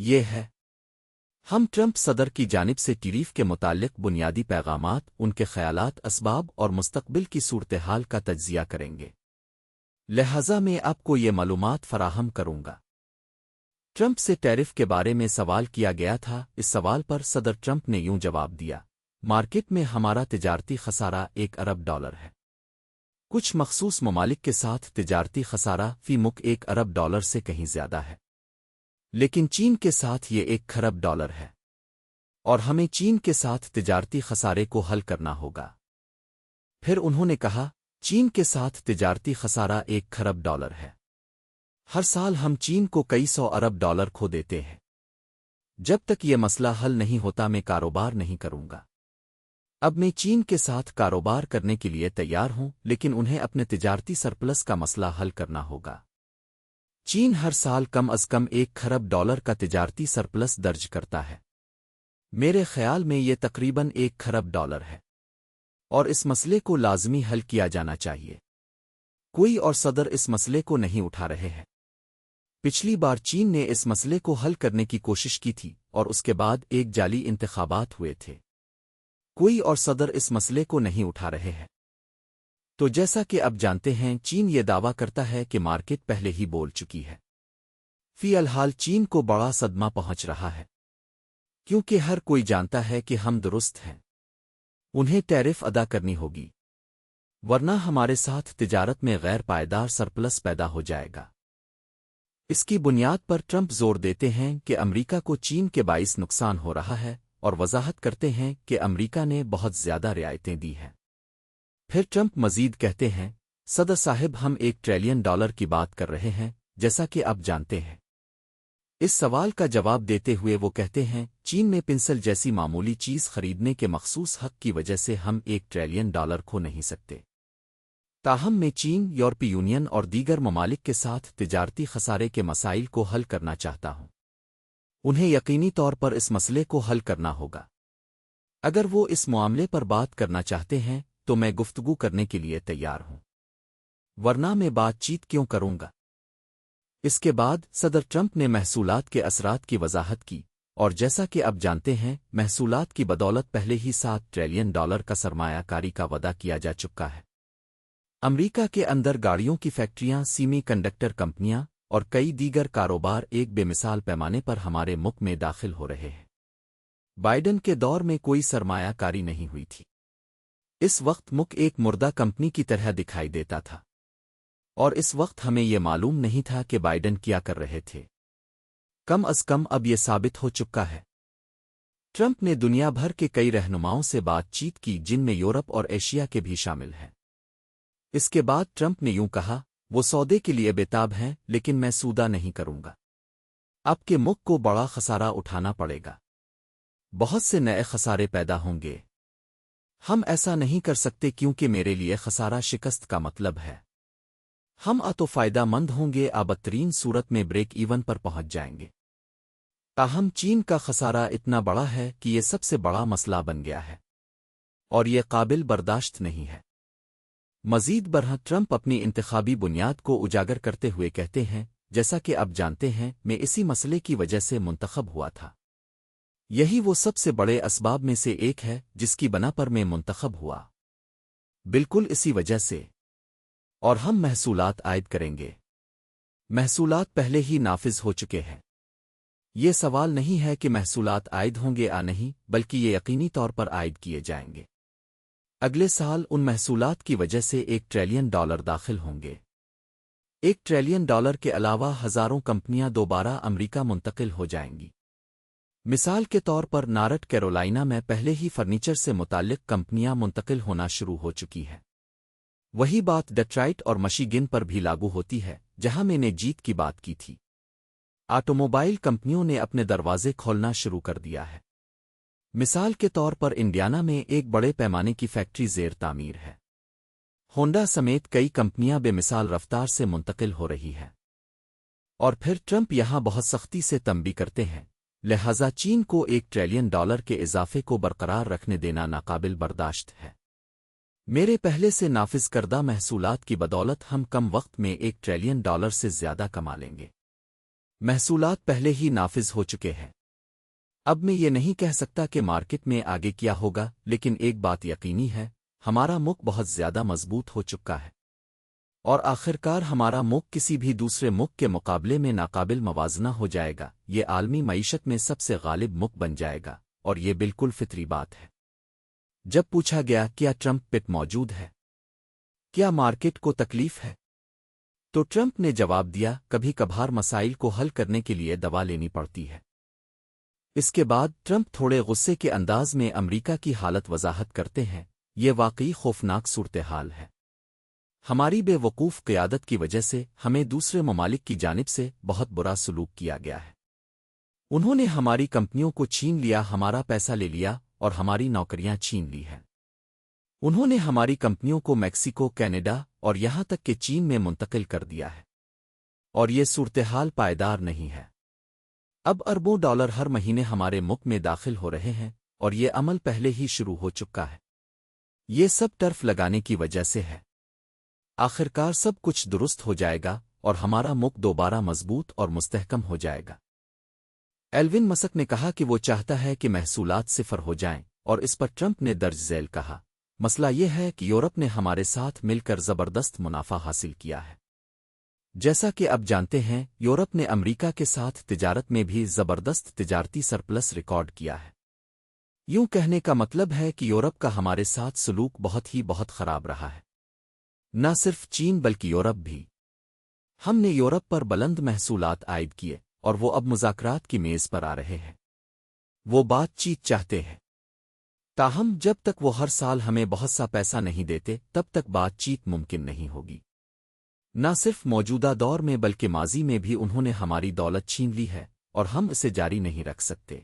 یہ ہے۔ ہم ٹرمپ صدر کی جانب سے ٹریف کے متعلق بنیادی پیغامات، ان کے خیالات، اسباب اور مستقبل کی صورتحال کا تجزیہ کریں گے۔ لہذا میں آپ کو یہ معلومات فراہم کروں گا۔ ٹرمپ سے ٹیرف کے بارے میں سوال کیا گیا تھا، اس سوال پر صدر ٹرمپ نے یوں جواب دیا، مارکیٹ میں ہمارا تجارتی خسارہ ایک ارب ڈالر ہے۔ کچھ مخصوص ممالک کے ساتھ تجارتی خسارہ فی مک ایک ارب ڈالر سے کہیں زیادہ ہے۔ لیکن چین کے ساتھ یہ ایک کھرب ڈالر ہے۔ اور ہمیں چین کے ساتھ تجارتی خسارے کو حل کرنا ہوگا۔ پھر انہوں نے کہا، چین کے ساتھ تجارتی خسارہ ایک کھرب ڈالر ہے۔ ہر سال ہم چین کو کئی سو ارب ڈالر کھو دیتے ہیں۔ جب تک یہ مسئلہ حل نہیں ہوتا میں کاروبار نہیں کروں گا۔ اب میں چین کے ساتھ کاروبار کرنے کے لیے تیار ہوں، لیکن انہیں اپنے تجارتی سرپلس کا مسئلہ حل کرنا ہوگا۔ چین ہر سال کم از کم ایک کھرب ڈالر کا تجارتی سرپلس درج کرتا ہے۔ میرے خیال میں یہ تقریباً ایک کھرب ڈالر ہے۔ اور اس مسئلے کو لازمی حل کیا جانا چاہیے۔ کوئی اور صدر اس مسئلے کو نہیں اٹھا رہے ہیں۔ پچھلی بار چین نے اس مسئلے کو حل کرنے کی کوشش کی تھی اور اس کے بعد ایک جعلی انتخابات ہوئے تھے۔ کوئی اور صدر اس مسئلے کو نہیں اٹھا رہے ہیں۔ تو جیسا کہ اب جانتے ہیں چین یہ دعویٰ کرتا ہے کہ مارکیٹ پہلے ہی بول چکی ہے۔ فی الحال چین کو بڑا صدمہ پہنچ رہا ہے۔ کیونکہ ہر کوئی جانتا ہے کہ ہم درست ہیں۔ انہیں ٹیرف ادا کرنی ہوگی۔ ورنہ ہمارے ساتھ تجارت میں غیر پائیدار سرپلس پیدا ہو جائے گا۔ اس کی بنیاد پر ٹرمپ زور دیتے ہیں کہ امریکہ کو چین کے باعث نقصان ہو رہا ہے اور وضاحت کرتے ہیں کہ امریکہ نے بہت زیادہ رعایتیں دی ہیں۔ پھر ٹرمپ مزید کہتے ہیں، صدر صاحب ہم ایک ٹریلین ڈالر کی بات کر رہے ہیں، جیسا کہ آپ جانتے ہیں۔ اس سوال کا جواب دیتے ہوئے وہ کہتے ہیں، چین میں پنسل جیسی معمولی چیز خریدنے کے مخصوص حق کی وجہ سے ہم ایک ٹریلین ڈالر کھو نہیں سکتے۔ تاہم میں چین، یورپی یونین اور دیگر ممالک کے ساتھ تجارتی خسارے کے مسائل کو حل کرنا چاہتا ہوں۔ انہیں یقینی طور پر اس مسئلے کو حل کرنا ہوگا۔ اگر وہ اس معاملے پر بات کرنا چاہتے ہیں تو میں گفتگو کرنے کے لیے تیار ہوں۔ ورنہ میں بات چیت کیوں کروں گا؟ اس کے بعد صدر ٹرمپ نے محصولات کے اثرات کی وضاحت کی اور جیسا کہ اب جانتے ہیں، محصولات کی بدولت پہلے ہی سات ٹریلین ڈالر کا سرمایہ کاری کا وعدہ کیا جا چکا ہے۔ امریکہ کے اندر گاڑیوں کی فیکٹریاں، سیمی کنڈکٹر کمپنیاں اور کئی دیگر کاروبار ایک بے مثال پیمانے پر ہمارے مک میں داخل ہو رہے ہیں۔ بائیڈن کے دور میں کوئی سرمایہ کاری نہیں ہوئی تھی۔ اس وقت مک ایک مردہ کمپنی کی طرح دکھائی دیتا تھا۔ اور اس وقت ہمیں یہ معلوم نہیں تھا کہ بائیڈن کیا کر رہے تھے۔ کم از کم اب یہ ثابت ہو چکا ہے۔ ٹرمپ نے دنیا بھر کے کئی رہنماؤں سے بات چیت کی جن میں یورپ اور ایشیا کے بھی شامل ہیں۔ اس کے بعد ٹرمپ نے یوں کہا، وہ سودے کے لیے بےتاب ہیں، لیکن میں سودا نہیں کروں گا۔ اب کے مک کو بڑا خسارہ اٹھانا پڑے گا۔ بہت سے نئے خسارے پیدا ہوں گے۔ ہم ایسا نہیں کر سکتے کیونکہ میرے لیے خسارہ شکست کا مطلب ہے۔ ہم اتو فائدہ مند ہوں گے آبترین صورت میں بریک ایون پر پہنچ جائیں گے۔ تاہم، چین کا خسارہ اتنا بڑا ہے کہ یہ سب سے بڑا مسئلہ بن گیا ہے۔ اور یہ قابل برداشت نہیں ہے۔ مزید برہ ٹرمپ اپنی انتخابی بنیاد کو اجاگر کرتے ہوئے کہتے ہیں، جیسا کہ اب جانتے ہیں، میں اسی مسئلے کی وجہ سے منتخب ہوا تھا۔ یہی وہ سب سے بڑے اسباب میں سے ایک ہے جس کی بنا پر میں منتخب ہوا۔ بالکل اسی وجہ سے۔ اور ہم محصولات عائد کریں گے۔ محصولات پہلے ہی نافذ ہو چکے ہیں۔ یہ سوال نہیں ہے کہ محصولات عائد ہوں گے آ نہیں، بلکہ یہ یقینی طور پر عائد کیے جائیں گے۔ اگلے سال ان محصولات کی وجہ سے ایک ٹریلین ڈالر داخل ہوں گے۔ ایک ٹریلین ڈالر کے علاوہ ہزاروں کمپنیاں دوبارہ امریکہ منتقل ہو جائیں گی۔ مثال کے طور پر نارٹ کیرولائنا میں پہلے ہی فرنیچر سے متعلق کمپنیاں منتقل ہونا شروع ہو چکی ہیں۔ وہی بات ڈٹرائٹ اور مشیگن پر بھی لاگو ہوتی ہے، جہاں میں نے جیت کی بات کی تھی۔ آٹوموبائل کمپنیوں نے اپنے دروازے کھولنا شروع کر دیا ہے۔ مثال کے طور پر انڈیانا میں ایک بڑے پیمانے کی فیکٹری زیر تعمیر ہے۔ ہونڈا سمیت کئی کمپنیاں بے مثال رفتار سے منتقل ہو رہی ہیں۔ اور پھر ٹرمپ یہاں بہت سختی سے تنبی کرتے ہیں۔ لہذا چین کو ایک ٹریلین ڈالر کے اضافے کو برقرار رکھنے دینا ناقابل برداشت ہے۔ میرے پہلے سے نافذ کردہ محصولات کی بدولت ہم کم وقت میں ایک ٹریلین ڈالر سے زیادہ کما لیں گے۔ محصولات پہلے ہی نافذ ہو چکے ہیں۔ اب میں یہ نہیں کہہ سکتا کہ مارکیٹ میں آگے کیا ہوگا، لیکن ایک بات یقینی ہے، ہمارا مک بہت زیادہ مضبوط ہو چکا ہے۔ اور آخرکار ہمارا مک کسی بھی دوسرے مک کے مقابلے میں ناقابل موازنہ ہو جائے گا۔ یہ عالمی معیشت میں سب سے غالب مک بن جائے گا۔ اور یہ بالکل فطری بات ہے۔ جب پوچھا گیا، کیا ٹرمپ پٹ موجود ہے؟ کیا مارکیٹ کو تکلیف ہے؟ تو ٹرمپ نے جواب دیا کبھی کبھار مسائل کو حل کرنے کے لیے دوا لینی پڑتی ہے۔ اس کے بعد ٹرمپ تھوڑے غصے کے انداز میں امریکہ کی حالت وضاحت کرتے ہیں۔ یہ واقعی خوفناک صورتحال ہے۔ ہماری بے وقوف قیادت کی وجہ سے ہمیں دوسرے ممالک کی جانب سے بہت برا سلوک کیا گیا ہے۔ انہوں نے ہماری کمپنیوں کو چھین لیا، ہمارا پیسہ لے لیا اور ہماری نوکریاں چھین لی ہیں۔ انہوں نے ہماری کمپنیوں کو میکسیکو، کینیڈا اور یہاں تک کہ چین میں منتقل کر دیا ہے۔ اور یہ صورتحال پائیدار نہیں ہے۔ اب اربوں ڈالر ہر مہینے ہمارے مک میں داخل ہو رہے ہیں اور یہ عمل پہلے ہی شروع ہو چکا ہے۔ یہ سب ٹرف لگانے کی وجہ سے ہے۔ آخرکار سب کچھ درست ہو جائے گا اور ہمارا مک دوبارہ مضبوط اور مستحکم ہو جائے گا۔ ایلوین مسک نے کہا کہ وہ چاہتا ہے کہ محصولات صفر ہو جائیں اور اس پر ٹرمپ نے درج ذیل کہا۔ مسئلہ یہ ہے کہ یورپ نے ہمارے ساتھ مل کر زبردست منافع حاصل کیا ہے۔ جیسا کہ اب جانتے ہیں، یورپ نے امریکہ کے ساتھ تجارت میں بھی زبردست تجارتی سرپلس ریکارڈ کیا ہے۔ یوں کہنے کا مطلب ہے کہ یورپ کا ہمارے ساتھ سلوک بہت ہی بہت خراب رہا ہے۔ نہ صرف چین بلکہ یورپ بھی۔ ہم نے یورپ پر بلند محصولات عائد کیے اور وہ اب مذاکرات کی میز پر آ رہے ہیں۔ وہ بات چیت چاہتے ہیں۔ تاہم، جب تک وہ ہر سال ہمیں بہت سا پیسہ نہیں دیتے، تب تک بات چیت ممکن نہیں ہوگی۔ نہ صرف موجودہ دور میں بلکہ ماضی میں بھی انہوں نے ہماری دولت چھین لی ہے اور ہم اسے جاری نہیں رکھ سکتے۔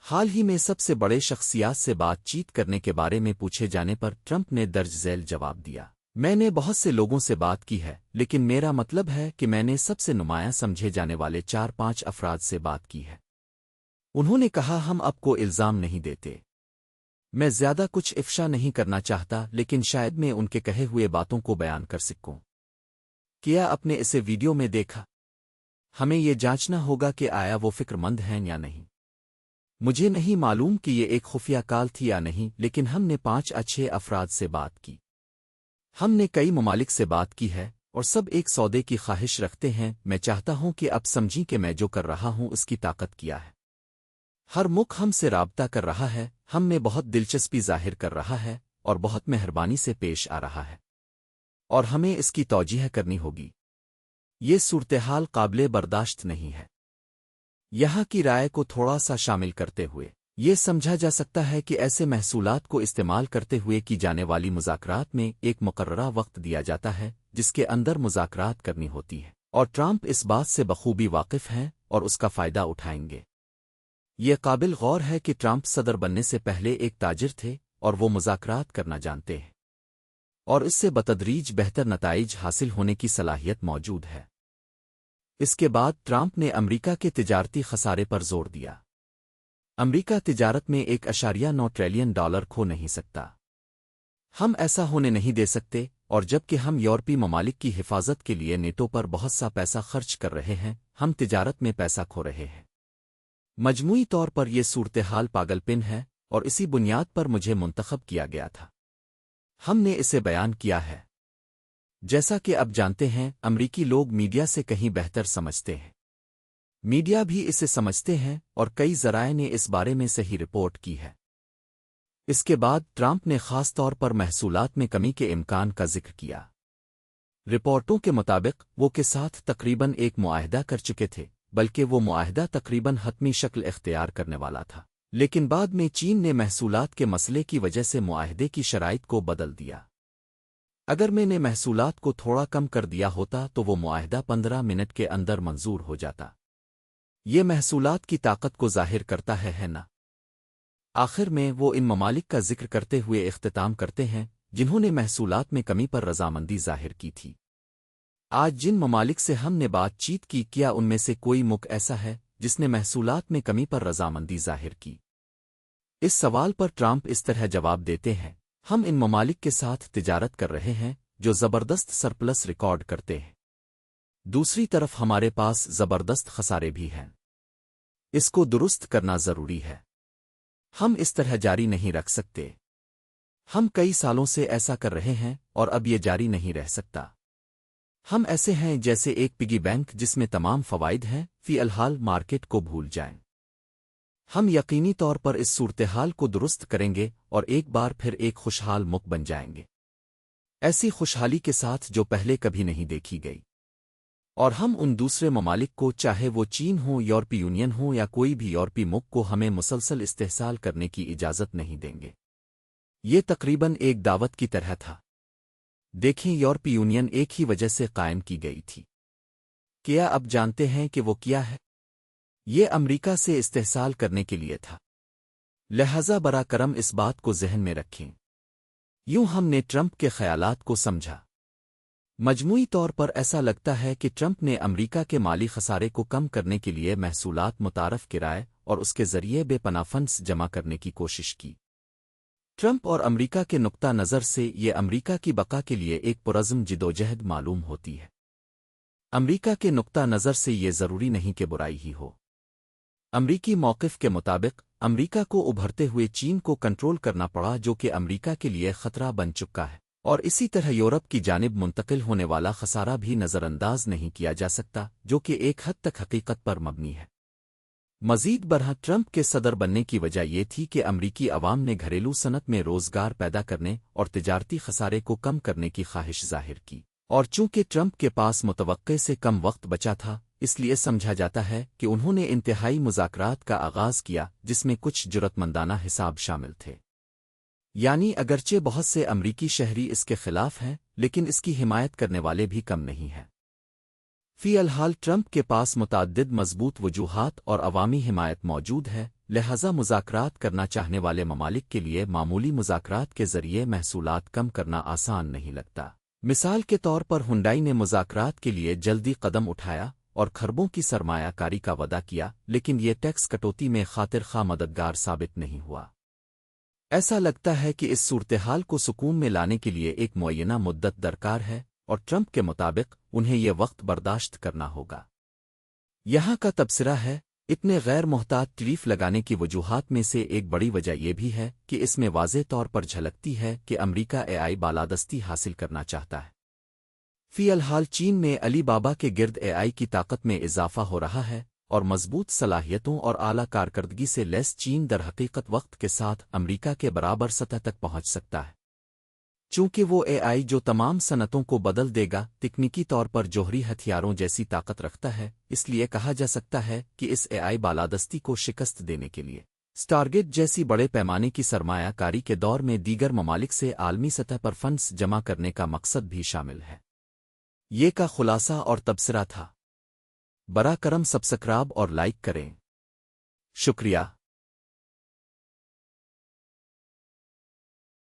حال ہی میں سب سے بڑے شخصیات سے بات چیت کرنے کے بارے میں پوچھے جانے پر ٹرمپ نے درج ذیل جواب دیا۔ میں نے بہت سے لوگوں سے بات کی ہے، لیکن میرا مطلب ہے کہ میں نے سب سے نمایاں سمجھے جانے والے چار پانچ افراد سے بات کی ہے۔ انہوں نے کہا، ہم اب کو الزام نہیں دیتے۔ میں زیادہ کچھ افشا نہیں کرنا چاہتا، لیکن شاید میں ان کے کہے ہوئے باتوں کو بیان کر سکوں۔ کیا اپنے اسے ویڈیو میں دیکھا؟ ہمیں یہ جانچنا ہوگا کہ آیا وہ فکر مند ہیں یا نہیں۔ مجھے نہیں معلوم کہ یہ ایک خفیہ کال تھی یا نہیں، لیکن ہم نے پانچ اچھے افراد سے بات کی۔ ہم نے کئی ممالک سے بات کی ہے اور سب ایک سودے کی خواہش رکھتے ہیں۔ میں چاہتا ہوں کہ اب سمجھی کہ میں جو کر رہا ہوں اس کی طاقت کیا ہے۔ ہر مک ہم سے رابطہ کر رہا ہے۔ ہم میں بہت دلچسپی ظاہر کر رہا ہے اور بہت مہربانی سے پیش آ رہا ہے۔ اور ہمیں اس کی توجہ کرنی ہوگی۔ یہ صورتحال قابل برداشت نہیں ہے۔ یہاں کی رائے کو تھوڑا سا شامل کرتے ہوئے۔ یہ سمجھا جا سکتا ہے کہ ایسے محصولات کو استعمال کرتے ہوئے کی جانے والی مذاکرات میں ایک مقررہ وقت دیا جاتا ہے، جس کے اندر مذاکرات کرنی ہوتی ہے۔ اور ٹرمپ اس بات سے بخوبی واقف ہیں اور اس کا فائدہ اٹھائیں گے۔ یہ قابل غور ہے کہ ٹرمپ صدر بننے سے پہلے ایک تاجر تھے اور وہ مذاکرات کرنا جانتے ہیں۔ اور اس سے بتدریج بہتر نتائج حاصل ہونے کی صلاحیت موجود ہے۔ اس کے بعد ٹرمپ نے امریکہ کے تجارتی خسارے پر زور دیا۔ امریکہ تجارت میں ایک اشاریہ نو ٹریلین ڈالر کھو نہیں سکتا۔ ہم ایسا ہونے نہیں دے سکتے، اور جبکہ ہم یورپی ممالک کی حفاظت کے لیے نیٹو پر بہت سا پیسہ خرچ کر رہے ہیں، ہم تجارت میں پیسہ کھو رہے ہیں۔ مجموعی طور پر یہ صورتحال پاگل پن ہے، اور اسی بنیاد پر مجھے منتخب کیا گیا تھا۔ ہم نے اسے بیان کیا ہے۔ جیسا کہ اب جانتے ہیں، امریکی لوگ میڈیا سے کہیں بہتر سمجھتے ہیں۔ میڈیا بھی اسے سمجھتے ہیں اور کئی ذرائع نے اس بارے میں صحیح رپورٹ کی ہے۔ اس کے بعد ٹرمپ نے خاص طور پر محصولات میں کمی کے امکان کا ذکر کیا۔ رپورٹوں کے مطابق وہ کے ساتھ تقریباً ایک معاہدہ کر چکے تھے، بلکہ وہ معاہدہ تقریباً حتمی شکل اختیار کرنے والا تھا۔ لیکن بعد میں چین نے محصولات کے مسئلے کی وجہ سے معاہدے کی شرائط کو بدل دیا۔ اگر میں نے محصولات کو تھوڑا کم کر دیا ہوتا تو وہ معاہدہ پندرہ منٹ کے اندر منظور ہو جاتا۔ یہ محصولات کی طاقت کو ظاہر کرتا ہے ہے نا؟ آخر میں وہ ان ممالک کا ذکر کرتے ہوئے اختتام کرتے ہیں، جنہوں نے محصولات میں کمی پر رضامندی ظاہر کی تھی۔ آج جن ممالک سے ہم نے بات چیت کی، کیا ان میں سے کوئی مک ایسا ہے جس نے محصولات میں کمی پر رضامندی ظاہر کی؟ اس سوال پر ٹرمپ اس طرح جواب دیتے ہیں، ہم ان ممالک کے ساتھ تجارت کر رہے ہیں جو زبردست سرپلس ریکارڈ کرتے ہیں۔ دوسری طرف ہمارے پاس زبردست خسارے بھی ہیں۔ اس کو درست کرنا ضروری ہے۔ ہم اس طرح جاری نہیں رکھ سکتے۔ ہم کئی سالوں سے ایسا کر رہے ہیں اور اب یہ جاری نہیں رہ سکتا۔ ہم ایسے ہیں جیسے ایک پگی بینک جس میں تمام فوائد ہیں، فی الحال مارکیٹ کو بھول جائیں۔ ہم یقینی طور پر اس صورتحال کو درست کریں گے اور ایک بار پھر ایک خوشحال مک بن جائیں گے۔ ایسی خوشحالی کے ساتھ جو پہلے کبھی نہیں دیکھی گئی۔ اور ہم ان دوسرے ممالک کو چاہے وہ چین ہو یورپی یونین ہو یا کوئی بھی یورپی مک کو ہمیں مسلسل استحصال کرنے کی اجازت نہیں دیں گے۔ یہ تقریباً ایک دعوت کی طرح تھا۔ دیکھیں، یورپی یونین ایک ہی وجہ سے قائم کی گئی تھی۔ کیا اب جانتے ہیں کہ وہ کیا ہے؟ یہ امریکہ سے استحصال کرنے کے لیے تھا۔ لہذا برا کرم اس بات کو ذہن میں رکھیں۔ یوں ہم نے ٹرمپ کے خیالات کو سمجھا۔ مجموعی طور پر ایسا لگتا ہے کہ ٹرمپ نے امریکہ کے مالی خسارے کو کم کرنے کے لیے محصولات متعارف کرائے اور اس کے ذریعے بے پناہ فنڈس جمع کرنے کی کوشش کی۔ ٹرمپ اور امریکہ کے نقطہ نظر سے یہ امریکہ کی بقا کے لیے ایک پرزم جدوجہد معلوم ہوتی ہے۔ امریکہ کے نقطہ نظر سے یہ ضروری نہیں کہ برائی ہی ہو۔ امریکی موقف کے مطابق، امریکہ کو ابھرتے ہوئے چین کو کنٹرول کرنا پڑا جو کہ امریکہ کے لیے خطرہ بن چکا ہے۔ اور اسی طرح یورپ کی جانب منتقل ہونے والا خسارہ بھی نظر انداز نہیں کیا جا سکتا، جو کہ ایک حد تک حقیقت پر مبنی ہے۔ مزید برہ ٹرمپ کے صدر بننے کی وجہ یہ تھی کہ امریکی عوام نے گھریلو صنعت میں روزگار پیدا کرنے اور تجارتی خسارے کو کم کرنے کی خواہش ظاہر کی۔ اور چونکہ ٹرمپ کے پاس متوقع سے کم وقت بچا تھا، اس لیے سمجھا جاتا ہے کہ انہوں نے انتہائی مذاکرات کا آغاز کیا، جس میں کچھ جرت مندانہ حساب شامل تھے۔ یعنی اگرچہ بہت سے امریکی شہری اس کے خلاف ہیں، لیکن اس کی حمایت کرنے والے بھی کم نہیں ہیں۔ فی الحال ٹرمپ کے پاس متعدد مضبوط وجوہات اور عوامی حمایت موجود ہے، لہذا مذاکرات کرنا چاہنے والے ممالک کے لیے معمولی مذاکرات کے ذریعے محصولات کم کرنا آسان نہیں لگتا۔ مثال کے طور پر ہنڈائی نے مذاکرات کے لیے جلدی قدم اٹھایا اور کھربوں کی سرمایہ کاری کا وعدہ کیا، لیکن یہ ٹیکس کٹوتی میں خاطر خواہ مددگار ثابت نہیں ہوا۔ ایسا لگتا ہے کہ اس صورتحال کو سکون میں لانے کے لیے ایک معینہ مدت درکار ہے اور ٹرمپ کے مطابق انہیں یہ وقت برداشت کرنا ہوگا۔ یہاں کا تبصرہ ہے، اتنے غیر محتاط ٹریف لگانے کی وجوہات میں سے ایک بڑی وجہ یہ بھی ہے کہ اس میں واضح طور پر جھلکتی ہے کہ امریکہ اے آئی بالادستی حاصل کرنا چاہتا ہے۔ فی الحال چین میں علی بابا کے گرد اے آئی کی طاقت میں اضافہ ہو رہا ہے۔ اور مضبوط صلاحیتوں اور اعلی کارکردگی سے لیس چین در حقیقت وقت کے ساتھ امریکہ کے برابر سطح تک پہنچ سکتا ہے۔ چونکہ وہ اے آئی جو تمام صنعتوں کو بدل دے گا، تکنیکی طور پر جوہری ہتھیاروں جیسی طاقت رکھتا ہے، اس لیے کہا جا سکتا ہے کہ اس اے آئی بالادستی کو شکست دینے کے لیے۔ سٹارگیٹ جیسی بڑے پیمانے کی سرمایہ کاری کے دور میں دیگر ممالک سے عالمی سطح پر فنڈز جمع کرنے کا مقصد بھی شامل ہے۔ یہ کا خلاصہ اور تبصرہ تھا۔ برا کرم سبسکراب اور لائک کریں۔ شکریہ۔